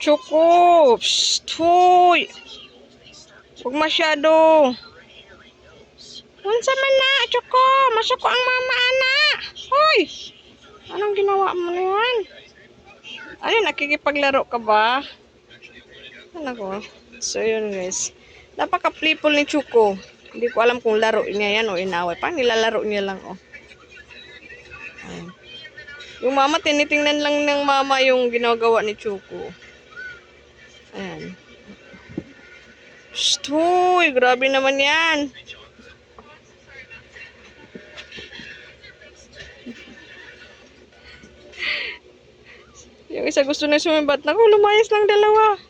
Choco! Huy! Huwag masyado. Unsa man na, Choco? Masuko ang mama, ana. Hoy! Anong ginawa mo na yan? Ano, nakikipaglaro ka ba? Ano ko? So, yun guys. Napaka-playful ni Choco. Hindi ko alam kung laro niya yan o inaway. Parang nilalaro niya lang, oh. Ayan. Yung mama, tinitingnan lang ng mama yung ginagawa ni Choco. Ayan. Huy, grabe naman yan. Yung isa gusto na sumibat. Naku, lumayas lang dalawa.